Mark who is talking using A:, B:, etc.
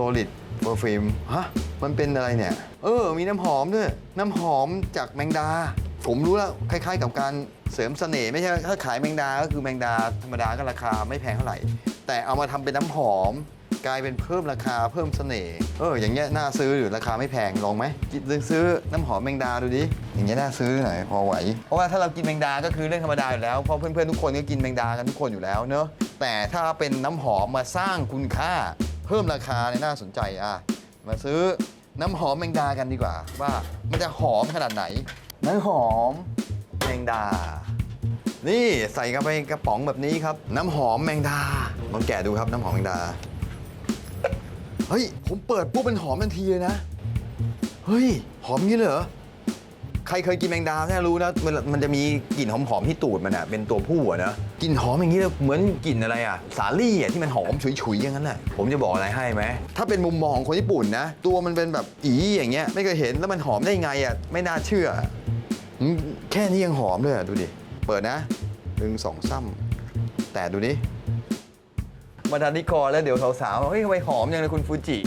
A: solid perfume ฮะ มันเป็นอะไรเนี่ย เออ มีน้ำหอมด้วย น้ำหอมจากแมงดา ผมรู้แล้ว คล้ายๆกับการเสริมเสน่ห์ไม่ใช่ ถ้าขายแมงดา ก็คือแมงดาธรรมดาก็ราคาไม่แพงเท่าไหร่ แต่เอามาทำเป็นน้ำหอม กลายเป็นเพิ่มราคาเพิ่มเสน่ห์ เออ อย่างเงี้ยน่าซื้อหรือราคาไม่แพง ลองไหมกินซื้อน้ำหอมแมงดาดูดิ อย่างเงี้ยน่าซื้อหน่อยพอไหว เพราะว่าถ้าเรากินแมงดา ก็คือเรื่องธรรมดาอยู่แล้ว เพราะเพื่อนๆทุกคนก็กินแมงดากันทุกคนอยู่แล้วเนอะ แต่ถ้าเป็นน้ำหอมมาสร้างคุณค่า เพิ่มราคาเนี่ยน่าสนใจอะมาซื้อน้ำหอมแมงดากันดีกว่า ว่ามันจะหอมขนาดไหน น้ำหอมแมงดา นี่ใส่กันไปกระป๋องแบบนี้ครับ น้ำหอมแมงดาลองแกะดูครับน้ำหอมแมงดาเฮ้ยผมเปิดปุ๊บเป็นหอมทันทีเลยนะเฮ้ยหอมงี้เลยเหรอ ใครเคยกินแมงดาแน่รู้นะมันมันจะมีกลิ่นหอมๆที่ตูดมันอะเป็นตัวผู้อะนะกลิ่นหอมอย่างนี้เลยเหมือนกลิ่นอะไรอะสาลี่อะที่มันหอมฉุยๆอย่างนั้นแหละผมจะบอกอะไรให้ไหมถ้าเป็นมุมมองของคนญี่ปุ่นนะ ตัวมันเป็นแบบอีอย่างเงี้ยไม่เคยเห็นแล้วมันหอมได้ไงอะไม่น่าเชื่ออืมแค่นี้ยังหอมเลยอะดูดิเปิดนะหนึ่งสองซ้ำแต่ดูดิมาทานที่คอแล้วเดี๋ยวสาวๆเฮ้ยทำไมหอมจังเลยคุณฟูจิ